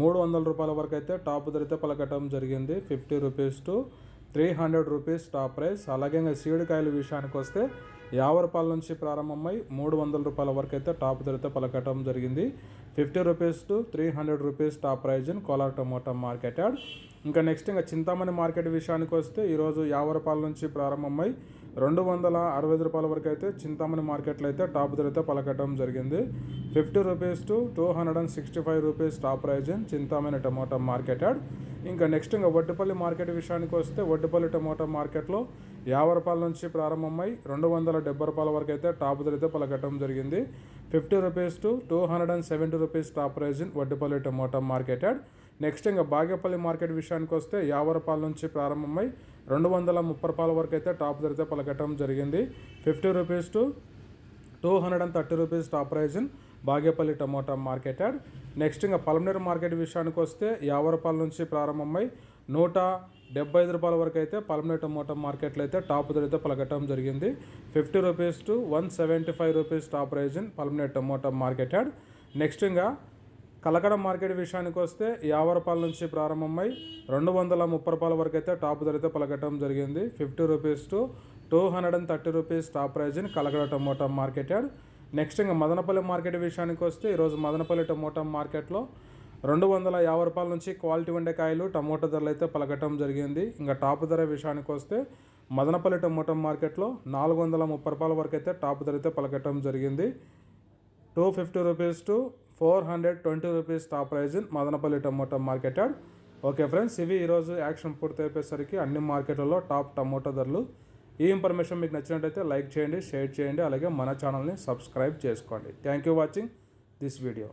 మూడు వందల రూపాయల వరకు అయితే టాప్ ధర పలకటం జరిగింది. Fifty rupees to three hundred rupees top price. అలాగే ఇంకా సీడికాయల విషయానికి వస్తే యాభై రూపాయల నుంచి ప్రారంభమై మూడు వందల రూపాయల వరకు అయితే టాప్ ధర పలకటం జరిగింది. Fifty rupees to three hundred rupees top price in Kolar tomato market yard. ఇంకా నెక్స్ట్ ఇంకా చింతామణి మార్కెట్ విషయానికి వస్తే ఈరోజు యాభై రూపాయల నుంచి ప్రారంభమై రెండు వందల అరవై రూపాయల వరకు అయితే చింతామణి మార్కెట్లో అయితే టాప్ ధర అయితే పలకటం జరిగింది. Fifty rupees to two hundred and sixty five rupees top price in Chintamani tomato market yard. ఇంకా నెక్స్ట్ ఇంకా వడ్డపల్లి మార్కెట్ విషయానికి వస్తే వడ్డపల్లి టమోటా మార్కెట్లో యాభై రూపాయల నుంచి ప్రారంభమై రెండు వందల డెబ్బై రూపాయల వరకు అయితే టాప్ ధర అయితే పలకటం జరిగింది. Fifty rupees to two hundred and seventy rupees top price in Vaddipalli tomato market yard. Next ఇంకా బాగేపల్లి మార్కెట్ విషయానికి వస్తే యాభై రూపాయల నుంచి ప్రారంభమై రెండు వందల ముప్పై రూపాయల వరకు అయితే టాప్ ధర అయితే పలకటం జరిగింది. Fifty rupees to two hundred and thirty rupees top price in Bagepalli tomato market yard. Next ఇంకా పలమనేరు మార్కెట్ విషయానికి వస్తే యాభై రూపాయల నుంచి ప్రారంభమై నూట డెబ్బై ఐదు రూపాయల వరకు అయితే పలమనేరు టమోటా మార్కెట్లో అయితే టాప్ ధర అయితే పలకటం జరిగింది. Fifty rupees to one seventy five rupees top price in Palamaneru tomato market yard. Next ఇంకా కలకడ మార్కెట్ విషయానికి వస్తే యాభై రూపాయల నుంచి ప్రారంభమై రెండు వందల ముప్పై రూపాయల వరకు అయితే టాప్ ధర అయితే పలకటం జరిగింది. Fifty rupees to two hundred and thirty rupees top price in Kalakada tomato market yard. Next ఇంకా మదనపల్లి మార్కెట్ విషయానికి వస్తే ఈరోజు మదనపల్లి టమోటా మార్కెట్లో రెండు వందల యాభై రూపాయల నుంచి క్వాలిటీ ఉండే కాయలు టమోటా ధరలు అయితే పలకటం జరిగింది. ఇంకా టాప్ ధర విషయానికి వస్తే మదనపల్లి టమోటా మార్కెట్లో నాలుగు వందల ముప్పై రూపాయల వరకు అయితే టాప్ ధర అయితే పలకటం జరిగింది. Two fifty rupees to four hundred twenty rupees top price in Madanapalli tomato market yard. Okay friends ఇవి ఈరోజు యాక్షన్ పూర్తి అయిపోయేసరికి అన్ని మార్కెట్లలో టాప్ టమోటా ధరలు. ఈ ఇన్ఫర్మేషన్ మీకు నచ్చినట్టయితే లైక్ చేయండి షేర్ చేయండి అలాగే మన ఛానల్ని సబ్స్క్రైబ్ చేసుకోండి. Thank you watching this video.